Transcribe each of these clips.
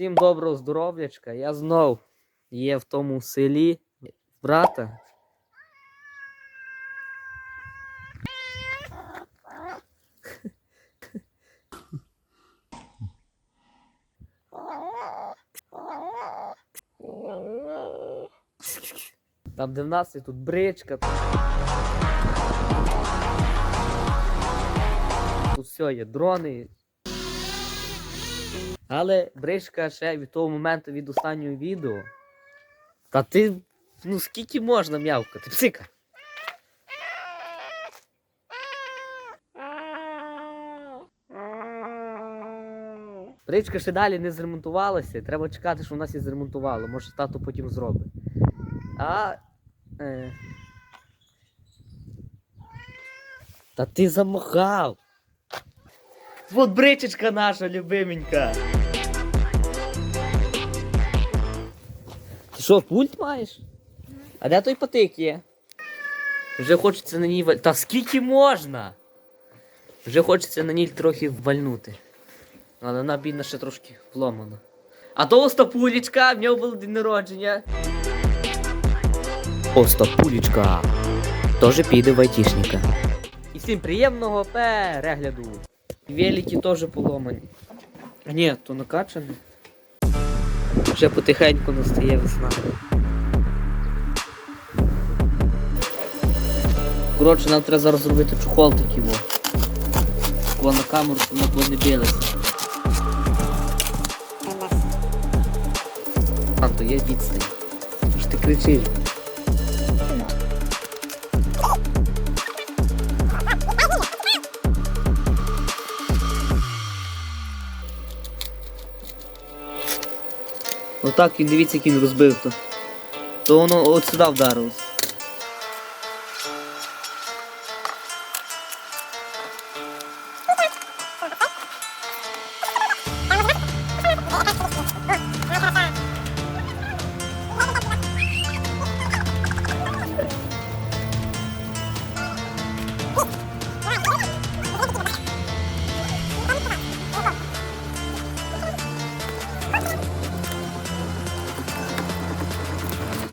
Всім доброго здоров'ячка. Я знов є в тому селі брата. Там, де в нас є тут бричка. Тут все є дрони. Але бричка ще від того моменту від останнього відео. Та ти. Ну скільки можна м'явкати? Псика. Бричка ще далі не зремонтувалася. Треба чекати, що вона сі зремонтувала. Може тато потім зробить. А. Е... Та ти замахав. Вот бричечка наша любименька. Ти що, пульт маєш? А де той патик є? Вже хочеться на ній валь... Та скільки можна? Вже хочеться на ній трохи вальнути. Але вона бідна ще трошки вломана. А то Остапулічка, в нього був день народження. Остапулічка. Тоже піде в айтішника. І всім приємного перегляду. Велики теж поломані. А ні, то накачані. Вже потихеньку настає весна. Коротше, нам треба зараз зробити чухол такий во. Во на камеру, щоб воно не билося. Там то є відстань. Що ти кричиш? Отак він дивіться, як він розбив то. То воно от сюди вдарилось.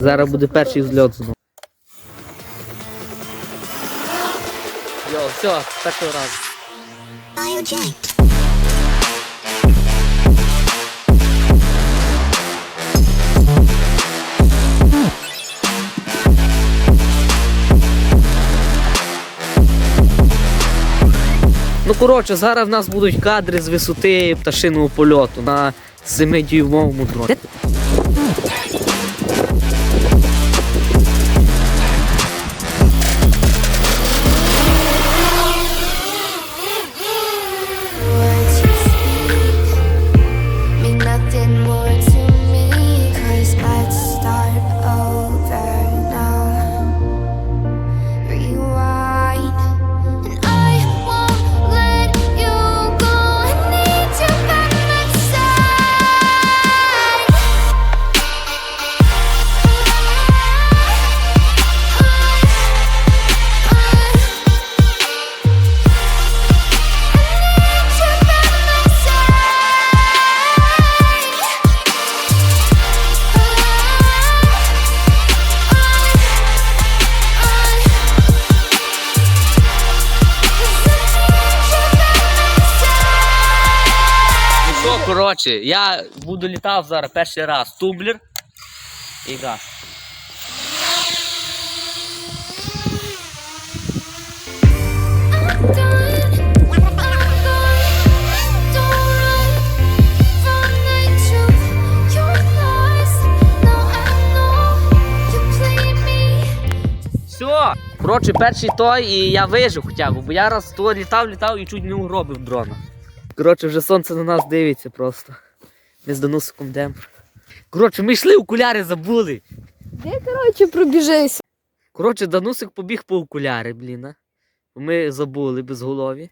Зараз буде перший взльот знову. Йо, все, перший раз. Ну, коротше, зараз в нас будуть кадри з висоти пташиного польоту на 7-дюймовому дроні. Коротше, я буду літав зараз перший раз тублер і газ. Все, коротше, перший той і я вижив хоча б, бо я раз то літав, літав і чуть не угробив дрона. Коротше, вже сонце на нас дивиться просто. Ми з Данусиком йдемо. Коротше, ми йшли, окуляри забули. Де, коротше, пробіжися? Коротше, Данусик побіг по окуляри, блін. а. Ми забули без голові.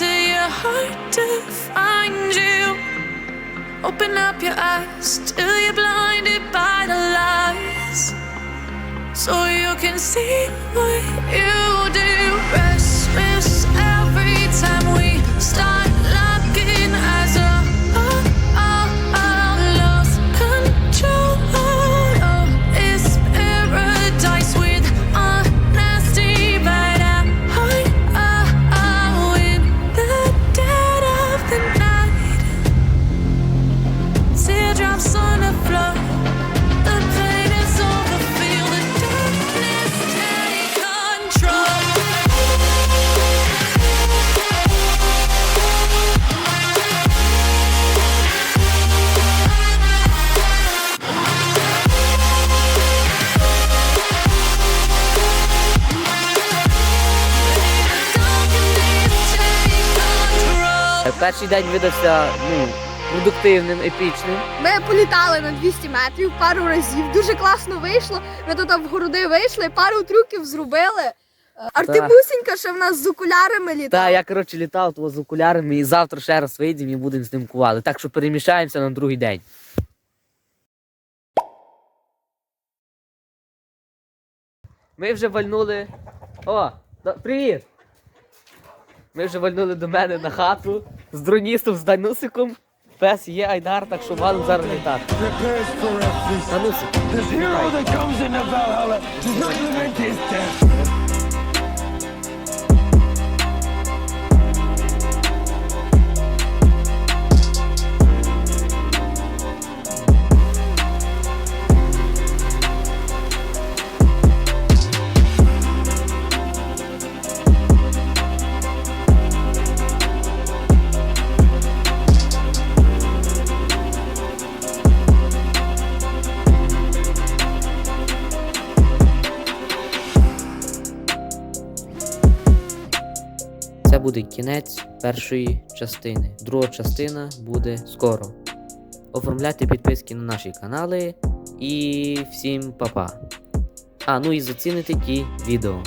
To your heart to find you. Open up your eyes till you're blinded by the lies. So you can see what you do. Restless every time we Перший день видався ну, продуктивним, епічним. Ми політали на 200 метрів пару разів. Дуже класно вийшло. Ми тут в городи вийшли, пару трюків зробили. Е, Артемусінька ще в нас з окулярами літала. Та я коротше літав того з окулярами і завтра ще раз вийдемо і будемо знімкувати. Так що переміщаємося на другий день. Ми вже вальнули. О, привіт! Ми вже вальнули до мене на хату з дроністом, з Данусиком. Пес є Айдар, так що валим зараз літати. Данусик. Буде кінець першої частини. Друга частина буде скоро. Оформляйте підписки на наші канали і всім па-па. А, ну і зацінити ті відео.